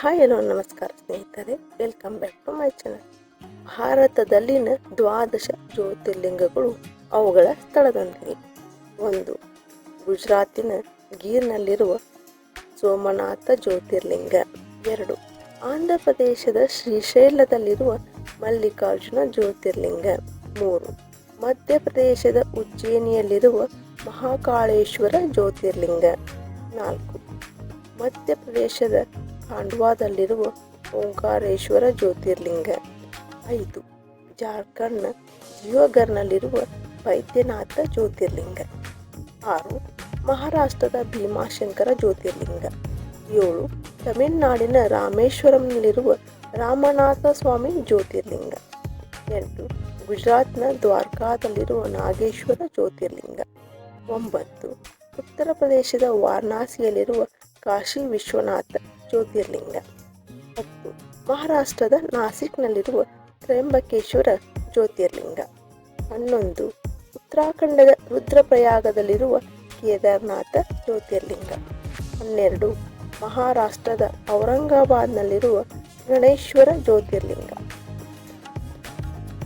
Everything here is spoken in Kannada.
ಹಾಯ್ ಹಲೋ, ನಮಸ್ಕಾರ ಸ್ನೇಹಿತರೆ. Welcome back to my channel ಭಾರತದಲ್ಲಿನ ದ್ವಾದಶ ಜ್ಯೋತಿರ್ಲಿಂಗಗಳು ಅವುಗಳ ಸ್ಥಳದೊಂದಿಗೆ. ಒಂದು, ಗುಜರಾತಿನ ಗೀರ್ನಲ್ಲಿರುವ ಸೋಮನಾಥ ಜ್ಯೋತಿರ್ಲಿಂಗ. ಎರಡು ಆಂಧ್ರ ಪ್ರದೇಶದ ಶ್ರೀಶೈಲದಲ್ಲಿರುವ ಮಲ್ಲಿಕಾರ್ಜುನ ಜ್ಯೋತಿರ್ಲಿಂಗ. ಮೂರು, ಮಧ್ಯಪ್ರದೇಶದ ಉಜ್ಜಯಿನಿಯಲ್ಲಿರುವ ಮಹಾಕಾಳೇಶ್ವರ ಜ್ಯೋತಿರ್ಲಿಂಗ. ನಾಲ್ಕು, ಮಧ್ಯಪ್ರದೇಶದ ಖಾಂಡ್ವಾದಲ್ಲಿರುವ ಓಂಕಾರೇಶ್ವರ ಜ್ಯೋತಿರ್ಲಿಂಗ. ಐದು. ಜಾರ್ಖಂಡ್ನ ಜಿಯೋಗರ್ನಲ್ಲಿರುವ ವೈದ್ಯನಾಥ ಜ್ಯೋತಿರ್ಲಿಂಗ. ಆರು. ಮಹಾರಾಷ್ಟ್ರದ ಭೀಮಾಶಂಕರ ಜ್ಯೋತಿರ್ಲಿಂಗ. ಏಳು. ತಮಿಳುನಾಡಿನ ರಾಮೇಶ್ವರಂನಲ್ಲಿರುವ ರಾಮನಾಥ ಸ್ವಾಮಿ ಜ್ಯೋತಿರ್ಲಿಂಗ. ಎಂಟು. ಗುಜರಾತ್ನ ದ್ವಾರಕಾದಲ್ಲಿರುವ ನಾಗೇಶ್ವರ ಜ್ಯೋತಿರ್ಲಿಂಗ. ಒಂಬತ್ತು. ಉತ್ತರ ಪ್ರದೇಶದ ವಾರಣಾಸಿಯಲ್ಲಿರುವ ಕಾಶಿ ವಿಶ್ವನಾಥ. ಜ್ಯೋತಿರ್ಲಿಂಗ. ಹತ್ತು ಮಹಾರಾಷ್ಟ್ರದ ನಾಸಿಕ್ನಲ್ಲಿರುವ ತ್ರ್ಯಂಬಕೇಶ್ವರ ಜ್ಯೋತಿರ್ಲಿಂಗ. ಹನ್ನೊಂದು, ಉತ್ತರಾಖಂಡದ ರುದ್ರಪ್ರಯಾಗದಲ್ಲಿರುವ ಕೇದಾರನಾಥ ಜ್ಯೋತಿರ್ಲಿಂಗ. ಹನ್ನೆರಡು, ಮಹಾರಾಷ್ಟ್ರದ ಔರಂಗಾಬಾದ್ನಲ್ಲಿರುವ ಗಣೇಶ್ವರ ಜ್ಯೋತಿರ್ಲಿಂಗ.